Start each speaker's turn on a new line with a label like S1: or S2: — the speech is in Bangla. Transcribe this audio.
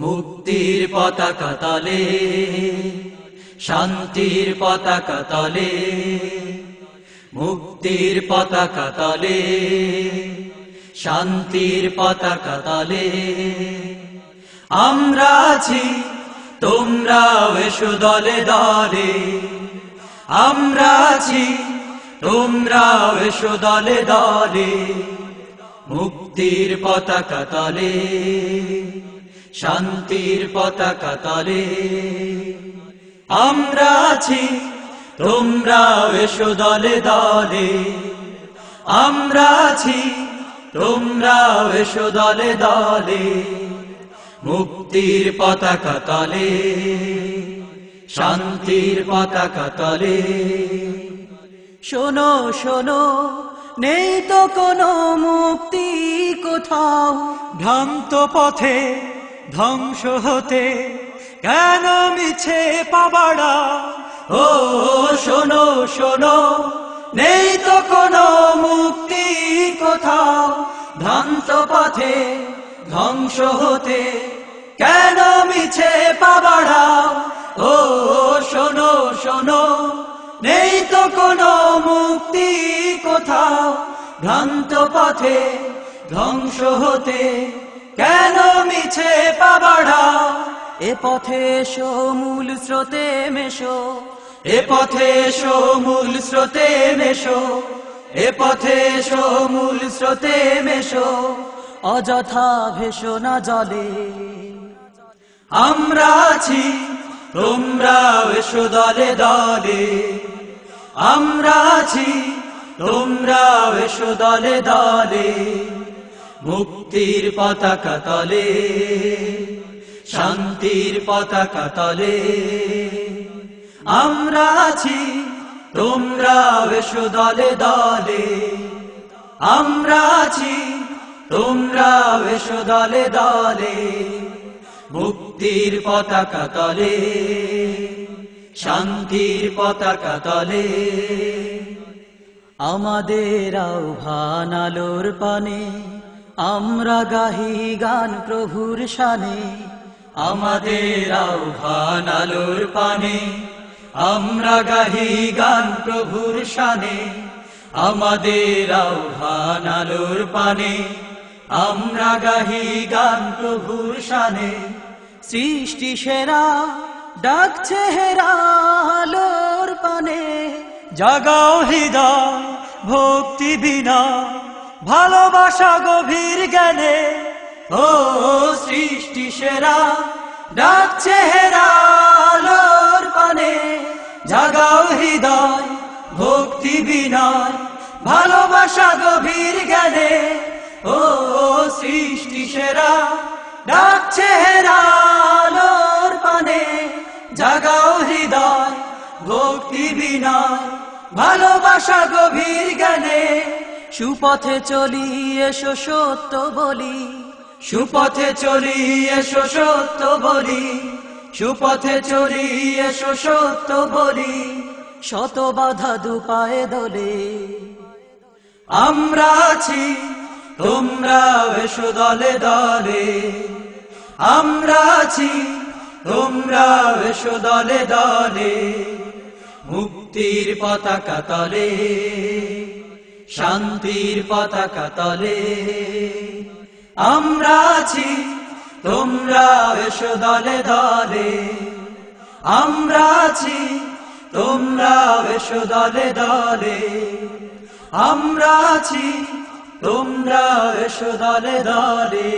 S1: মুক্তির পতাকা তলে, শান্তির পতাকা তলে, মুক্তির পতাকা তলে, শান্তির পতাকা তলে। আমরা আছি তোমরা এসো দলে দলে। আমরা আছি তোমরা এসো দলে দলে। মুক্তির পতাকা তলে। শান্তির পতাকা তলে। আমরা আছি তোমরা এসো দলে দলে। আমরা আছি তোমরা এসো দলে দলে। মুক্তির পতাকা তলে, শান্তির পতাকা তলে।
S2: শোনো শোনো, নেই তো কোনো মুক্তি কোথাও।
S1: ভ্রান্ত পথে ধ্বংস হতে কেন মিছে পাবাড়া ও, শোনো শোনো, নেই তো কোনো মুক্তি কোথাও। ভ্রান্ত পথে ধ্বংস হতে কেন মিছে পাবাড়া ও, শোনো শোনো, নেই তো কোনো মুক্তি কোথাও। ভ্রান্ত পথে ধ্বংস হতে কেন মিছে পাবাড়া?
S2: এ পথে এসো মূল স্রোতে মেশো।
S1: এ পথে এসো মূল স্রোতে মেশো। এ পথে এসো মূল স্রোতে মেশো।
S2: অযথা ভেসো না জলে।
S1: আমরা আছি তোমরা এসো দলে দলে। আমরা আছি তোমরা এসো দলে দলে। মুক্তির পতাকা তলে, শান্তির পতাকা তলে। আমরা আছি, তোমরা এসো দলে দলে। আমরা আছি, তোমরা এসো দলে দলে। মুক্তির পতাকা তলে, শান্তির পতাকা তলে।
S2: আমাদের আহ্বান আলোর পানে আমরা গাহি গান প্রভুর শানে,
S1: আমাদের আহ্বান আলোর পানে। আমরা গাহি গান প্রভুর শানে, আমাদের আহ্বান আলোর পানে। আমরা গাহি গান প্রভুর শানে,
S2: সৃষ্টি সেরা ডাকছে হেরা আলোর পানে।
S1: জাগাও হৃদয় ভক্তি বিনা ভালোবাসা গভীর জ্ঞানে, ও সৃষ্টি সেরা, ডাক হেরালোর পানে, জাগাও হৃদয়, ভক্তি বিনয়, ভালোবাসা গভীর জ্ঞানে, ও সৃষ্টি সেরা ডাকছে হেরালোর পানে, জাগাও হৃদয়, ভক্তি বিনয়, ভালোবাসা গভীর জ্ঞানে
S2: সুপথে চলি এসো সত্য বলি।
S1: সুপথে চলি এসো সত্য বলি। সুপথে চলি এসো সত্য বলি।
S2: শত বাধা দুপায়ে দোলে।
S1: আমরা আছি তোমরা এসো দলে দলে। আমরা আছি তোমরা এসো দলে দলে। মুক্তির পতাকা তলে। শান্তির পতাকা তলে। আমরা আছি, তোমরা এসো দলে দলে। আমরা আছি, তোমরা এসো দলে দলে। আমরা আছি, তোমরা এসো দলে দলে।